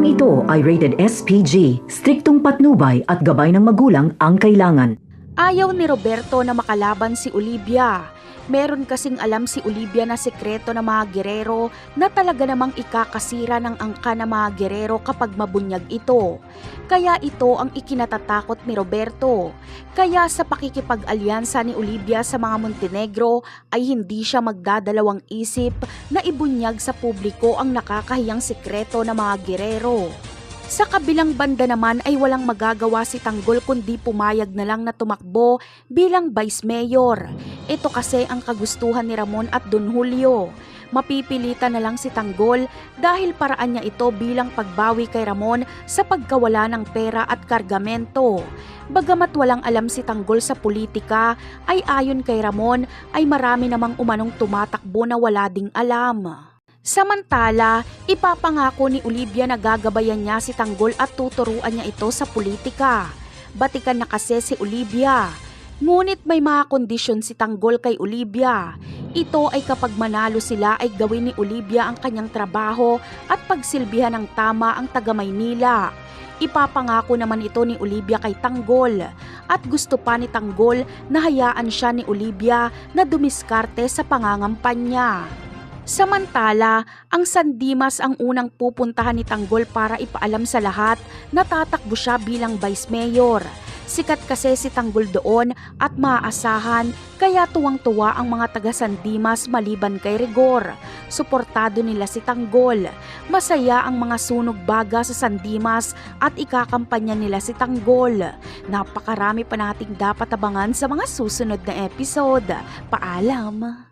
Programang ito ay rated SPG, striktong patnubay at gabay ng magulang ang kailangan. Ayaw ni Roberto na makalaban si Olivia. Meron kasing alam si Olivia na sekreto ng mga gerero na talaga namang ikakasira ng angka ng mga gerero kapag mabunyag ito. Kaya ito ang ikinatatakot ni Roberto. Kaya sa pakikipag-alyansa ni Olivia sa mga Montenegro ay hindi siya magdadalawang isip na ibunyag sa publiko ang nakakahiyang sekreto ng mga gerero. Sa kabilang banda naman ay walang magagawa si Tanggol kundi pumayag na lang na tumakbo bilang vice mayor. Ito kasi ang kagustuhan ni Ramon at Don Julio. Mapipilitan na lang si Tanggol dahil paraan niya ito bilang pagbawi kay Ramon sa pagkawala ng pera at kargamento. Bagamat walang alam si Tanggol sa politika, ay ayon kay Ramon ay marami namang umanong tumatakbo na wala ding alam. Samantala, ipapangako ni Olivia na gagabayan niya si Tanggol at tuturuan niya ito sa politika. Batikan na kasi si Olivia. Ngunit may mga kondisyon si Tanggol kay Olivia. Ito ay kapag manalo sila ay gawin ni Olivia ang kanyang trabaho at pagsilbihan ng tama ang taga Maynila. Ipapangako naman ito ni Olivia kay Tanggol at gusto pa ni Tanggol na hayaan siya ni Olivia na dumiskarte sa pangangampanya. Samantala, ang San Dimas ang unang pupuntahan ni Tanggol para ipaalam sa lahat na tatakbo siya bilang vice mayor. Sikat kasi si Tanggol doon at maaasahan kaya tuwang-tuwa ang mga taga San Dimas maliban kay Rigor. Suportado nila si Tanggol. Masaya ang mga sunog baga sa San Dimas at ikakampanya nila si Tanggol. Napakarami pa nating dapat abangan sa mga susunod na episode. Paalam!